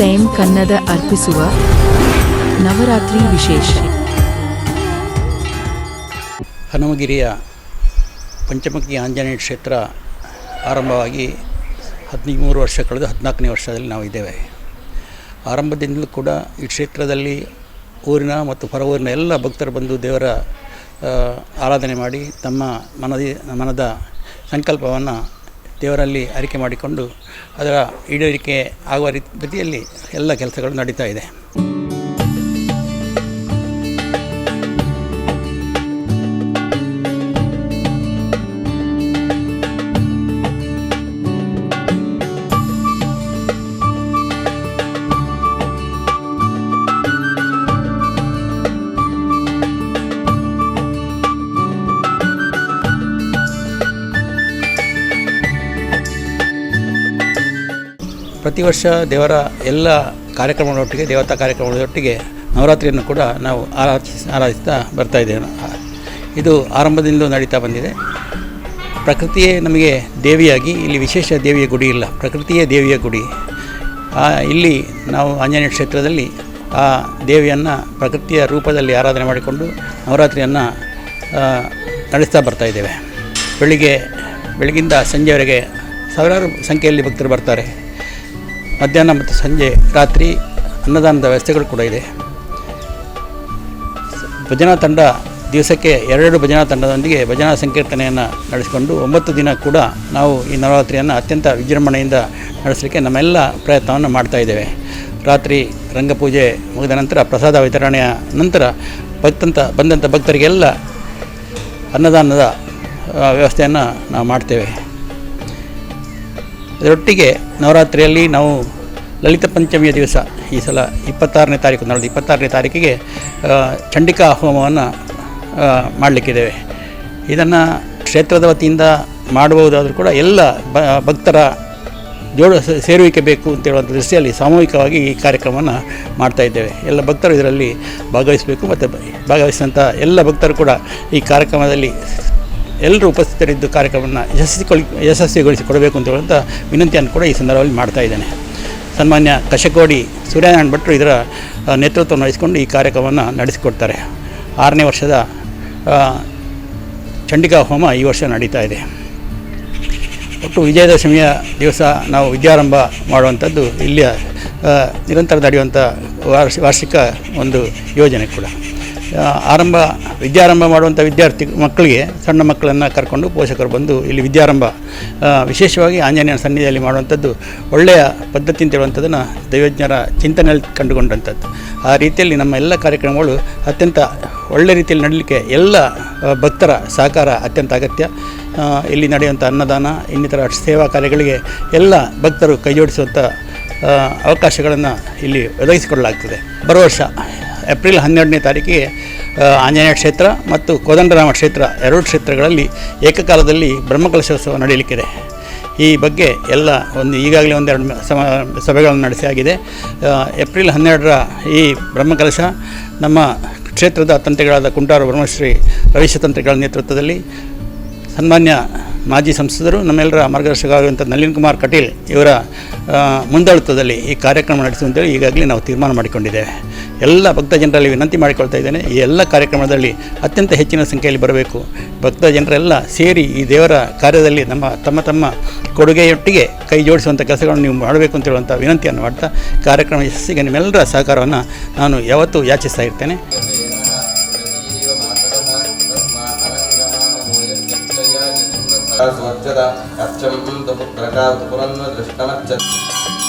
Time Kannada ಅರ್ಪಿಸುವ ನವರಾತ್ರಿ ವಿಶೇಷ. ಹನುಮಗಿರಿಯ ಪಂಚಮುಖಿ ಆಂಜನೇಯ ಕ್ಷೇತ್ರ ಆರಂಭವಾಗಿ ಹದಿಮೂರು ವರ್ಷ ಕಳೆದು ಹದಿನಾಲ್ಕನೇ ವರ್ಷದಲ್ಲಿ ನಾವು ಇದ್ದೇವೆ. ಆರಂಭದಿಂದಲೂ ಕೂಡ ಈ ಕ್ಷೇತ್ರದಲ್ಲಿ ಊರಿನ ಮತ್ತು ಹೊರ ಊರಿನ ಎಲ್ಲ ಭಕ್ತರು ಬಂದು ದೇವರ ಆರಾಧನೆ ಮಾಡಿ ತಮ್ಮ ಮನದಿ, ಮನದ ಸಂಕಲ್ಪವನ್ನು ದೇವರಲ್ಲಿ ಅರಿಕೆ ಮಾಡಿಕೊಂಡು ಅದರ ಈಡೇರಿಕೆ ಆಗುವ ರೀತಿ ರೀತಿಯಲ್ಲಿ ಎಲ್ಲ ಕೆಲಸಗಳು ನಡೀತಾ ಇದೆ. ಪ್ರತಿ ವರ್ಷ ದೇವರ ಎಲ್ಲ ಕಾರ್ಯಕ್ರಮಗಳೊಟ್ಟಿಗೆ, ದೇವತಾ ಕಾರ್ಯಕ್ರಮಗಳೊಟ್ಟಿಗೆ ನವರಾತ್ರಿಯನ್ನು ಕೂಡ ನಾವು ಆರಾಧಿಸ, ಆರಾಧಿಸ್ತಾ ಬರ್ತಾ ಇದ್ದೇವೆ. ಇದು ಆರಂಭದಿಂದಲೂ ನಡೀತಾ ಬಂದಿದೆ. ಪ್ರಕೃತಿಯೇ ನಮಗೆ ದೇವಿಯಾಗಿ, ಇಲ್ಲಿ ವಿಶೇಷ ದೇವಿಯ ಗುಡಿ ಇಲ್ಲ. ಪ್ರಕೃತಿಯೇ ದೇವಿಯ ಗುಡಿ. ಇಲ್ಲಿ ನಾವು ಆಂಜನೇಯ ಕ್ಷೇತ್ರದಲ್ಲಿ ಆ ದೇವಿಯನ್ನು ಪ್ರಕೃತಿಯ ರೂಪದಲ್ಲಿ ಆರಾಧನೆ ಮಾಡಿಕೊಂಡು ನವರಾತ್ರಿಯನ್ನು ನಡೆಸ್ತಾ ಬರ್ತಾ ಇದ್ದೇವೆ. ಬೆಳಿಗ್ಗೆ, ಬೆಳಗಿಂದ ಸಂಜೆವರೆಗೆ ಸಾವಿರಾರು ಸಂಖ್ಯೆಯಲ್ಲಿ ಭಕ್ತರು ಬರ್ತಾರೆ. ಮಧ್ಯಾಹ್ನ ಮತ್ತು ಸಂಜೆ, ರಾತ್ರಿ ಅನ್ನದಾನದ ವ್ಯವಸ್ಥೆಗಳು ಕೂಡ ಇದೆ. ಭಜನಾ ತಂಡ ದಿವಸಕ್ಕೆ ಎರಡು ಭಜನಾ ತಂಡದೊಂದಿಗೆ ಭಜನಾ ಸಂಕೀರ್ತನೆಯನ್ನು ನಡೆಸಿಕೊಂಡು ಒಂಬತ್ತು ದಿನ ಕೂಡ ನಾವು ಈ ನವರಾತ್ರಿಯನ್ನು ಅತ್ಯಂತ ವಿಜೃಂಭಣೆಯಿಂದ ನಡೆಸಲಿಕ್ಕೆ ನಮ್ಮೆಲ್ಲ ಪ್ರಯತ್ನವನ್ನು ಮಾಡ್ತಾ ಇದ್ದೇವೆ. ರಾತ್ರಿ ರಂಗಪೂಜೆ ಮುಗಿದ ನಂತರ ಪ್ರಸಾದ ವಿತರಣೆಯ ನಂತರ ಭಕ್ತಂತ ಬಂದಂಥ ಭಕ್ತರಿಗೆಲ್ಲ ಅನ್ನದಾನದ ವ್ಯವಸ್ಥೆಯನ್ನು ನಾವು ಮಾಡ್ತೇವೆ. ಇದರೊಟ್ಟಿಗೆ ನವರಾತ್ರಿಯಲ್ಲಿ ನಾವು ಲಲಿತ ಪಂಚಮಿಯ ದಿವಸ, ಈ ಸಲ ಇಪ್ಪತ್ತಾರನೇ ತಾರೀಕು ನಾಳೆ ಇಪ್ಪತ್ತಾರನೇ ತಾರೀಕಿಗೆ ಚಂಡಿಕಾ ಹೋಮವನ್ನು ಮಾಡಲಿಕ್ಕಿದ್ದೇವೆ. ಇದನ್ನು ಕ್ಷೇತ್ರದ ವತಿಯಿಂದ ಮಾಡಬಹುದಾದರೂ ಕೂಡ ಎಲ್ಲ ಭಕ್ತರ ಜೋಡ ಸೇರುವಿಕೆ ಬೇಕು ಅಂತ ಹೇಳುವಂಥ ದೃಷ್ಟಿಯಲ್ಲಿ ಸಾಮೂಹಿಕವಾಗಿ ಈ ಕಾರ್ಯಕ್ರಮವನ್ನು ಮಾಡ್ತಾ ಇದ್ದೇವೆ. ಎಲ್ಲ ಭಕ್ತರು ಇದರಲ್ಲಿ ಭಾಗವಹಿಸಬೇಕು, ಮತ್ತು ಭಾಗವಹಿಸಿದಂಥ ಎಲ್ಲ ಭಕ್ತರು ಕೂಡ ಈ ಕಾರ್ಯಕ್ರಮದಲ್ಲಿ ಎಲ್ಲರೂ ಉಪಸ್ಥಿತರಿದ್ದು ಕಾರ್ಯಕ್ರಮವನ್ನು ಯಶಸ್ವಿಗೊಳಿ ಕೊಡಬೇಕು ಅಂತ ಹೇಳುವಂಥ ವಿನಂತಿಯನ್ನು ಕೂಡ ಈ ಸಂದರ್ಭದಲ್ಲಿ ಮಾಡ್ತಾ ಇದ್ದೇನೆ. ಸನ್ಮಾನ್ಯ ಕಶಕೋಡಿ ಸೂರ್ಯನಾರಾಯಣ ಭಟ್ರು ಇದರ ನೇತೃತ್ವವನ್ನು ವಹಿಸಿಕೊಂಡು ಈ ಕಾರ್ಯಕ್ರಮವನ್ನು ನಡೆಸಿಕೊಡ್ತಾರೆ. ಆರನೇ ವರ್ಷದ ಚಂಡಿಕಾ ಹೋಮ ಈ ವರ್ಷ ನಡೀತಾ ಇದೆ. ಒಟ್ಟು ವಿಜಯದಶಮಿಯ ದಿವಸ ನಾವು ವಿದ್ಯಾರಂಭ ಮಾಡುವಂಥದ್ದು ಇಲ್ಲಿಯ ನಿರಂತರ ನಡೆಯುವಂಥ ವಾರ್ಷ, ವಾರ್ಷಿಕ ಒಂದು ಯೋಜನೆ ಕೂಡ. ಆರಂಭ, ವಿದ್ಯಾರಂಭ ಮಾಡುವಂಥ ವಿದ್ಯಾರ್ಥಿ ಮಕ್ಕಳಿಗೆ, ಸಣ್ಣ ಮಕ್ಕಳನ್ನು ಕರ್ಕೊಂಡು ಪೋಷಕರು ಬಂದು ಇಲ್ಲಿ ವಿದ್ಯಾರಂಭ ವಿಶೇಷವಾಗಿ ಆಂಜನೇಯನ ಸನ್ನಿಧಿಯಲ್ಲಿ ಮಾಡುವಂಥದ್ದು, ಒಳ್ಳೆಯ ಪದ್ಧತಿ ಅಂತ ಹೇಳುವಂಥದ್ದನ್ನು ದೈವಜ್ಞರ ಚಿಂತನೆಯಲ್ಲಿ ಕಂಡುಕೊಂಡಂಥದ್ದು. ಆ ರೀತಿಯಲ್ಲಿ ನಮ್ಮ ಎಲ್ಲ ಕಾರ್ಯಕ್ರಮಗಳು ಅತ್ಯಂತ ಒಳ್ಳೆ ರೀತಿಯಲ್ಲಿ ನಡಲಿಕ್ಕೆ ಎಲ್ಲ ಭಕ್ತರ ಸಹಕಾರ ಅತ್ಯಂತ ಅಗತ್ಯ. ಇಲ್ಲಿ ನಡೆಯುವಂಥ ಅನ್ನದಾನ, ಇನ್ನಿತರ ಸೇವಾ ಕಾರ್ಯಗಳಿಗೆ ಎಲ್ಲ ಭಕ್ತರು ಕೈಜೋಡಿಸುವಂಥ ಅವಕಾಶಗಳನ್ನು ಇಲ್ಲಿ ಒದಗಿಸಿಕೊಡಲಾಗ್ತದೆ. ಬರುವ ವರ್ಷ ಏಪ್ರಿಲ್ ಹನ್ನೆರಡನೇ ತಾರೀಕಿಗೆ ಆಂಜನೇಯ ಕ್ಷೇತ್ರ ಮತ್ತು ಕೋದಂಡರಾಮ ಕ್ಷೇತ್ರ ಎರಡು ಕ್ಷೇತ್ರಗಳಲ್ಲಿ ಏಕಕಾಲದಲ್ಲಿ ಬ್ರಹ್ಮಕಲಶೋತ್ಸವ ನಡೆಯಲಿಕ್ಕಿದೆ. ಈ ಬಗ್ಗೆ ಎಲ್ಲ ಒಂದು ಈಗಾಗಲೇ ಒಂದೆರಡು ಸಮ, ಸಭೆಗಳನ್ನು ನಡೆಸಿ ಆಗಿದೆ. ಏಪ್ರಿಲ್ ಹನ್ನೆರಡರ ಈ ಬ್ರಹ್ಮಕಲಶ ನಮ್ಮ ಕ್ಷೇತ್ರದ ತಂತ್ರಿಗಳಾದ ಕುಂಟಾರು ಬ್ರಹ್ಮಶ್ರೀ ರವೀಶ ತಂತ್ರಿಗಳ ನೇತೃತ್ವದಲ್ಲಿ ಸನ್ಮಾನ್ಯ ಮಾಜಿ ಸಂಸದರು, ನಮ್ಮೆಲ್ಲರ ಮಾರ್ಗದರ್ಶಕರಾಗಿರುವಂಥ ನಳಿನ್ ಕುಮಾರ್ ಕಟೀಲ್ ಇವರ ಮುಂದಾಳಿತದಲ್ಲಿ ಈ ಕಾರ್ಯಕ್ರಮ ನಡೆಸುವಂತೇಳಿ ಈಗಾಗಲೇ ನಾವು ತೀರ್ಮಾನ ಮಾಡಿಕೊಂಡಿದ್ದೇವೆ ಎಲ್ಲ ಭಕ್ತ ಜನರಲ್ಲಿ ವಿನಂತಿ ಮಾಡಿಕೊಳ್ತಾ ಇದ್ದೇನೆ. ಈ ಎಲ್ಲ ಕಾರ್ಯಕ್ರಮದಲ್ಲಿ ಅತ್ಯಂತ ಹೆಚ್ಚಿನ ಸಂಖ್ಯೆಯಲ್ಲಿ ಬರಬೇಕು. ಭಕ್ತ ಜನರೆಲ್ಲ ಸೇರಿ ಈ ದೇವರ ಕಾರ್ಯದಲ್ಲಿ ನಮ್ಮ, ತಮ್ಮ ತಮ್ಮ ಕೊಡುಗೆಯೊಟ್ಟಿಗೆ ಕೈ ಜೋಡಿಸುವಂಥ ಕೆಲಸಗಳನ್ನು ನೀವು ಮಾಡಬೇಕು ಅಂತ ಹೇಳುವಂಥ ವಿನಂತಿಯನ್ನು ಮಾಡ್ತಾ ಕಾರ್ಯಕ್ರಮ ಯಶಸ್ಸಿಗೆ ನಿಮ್ಮೆಲ್ಲರ ಸಹಕಾರವನ್ನು ನಾನು ಯಾವತ್ತೂ ಯಾಚಿಸ್ತಾ ಇರ್ತೇನೆ. स्वच्छता कच्छं तु पुत्रकात् पुरन्वदृष्टमच्छत्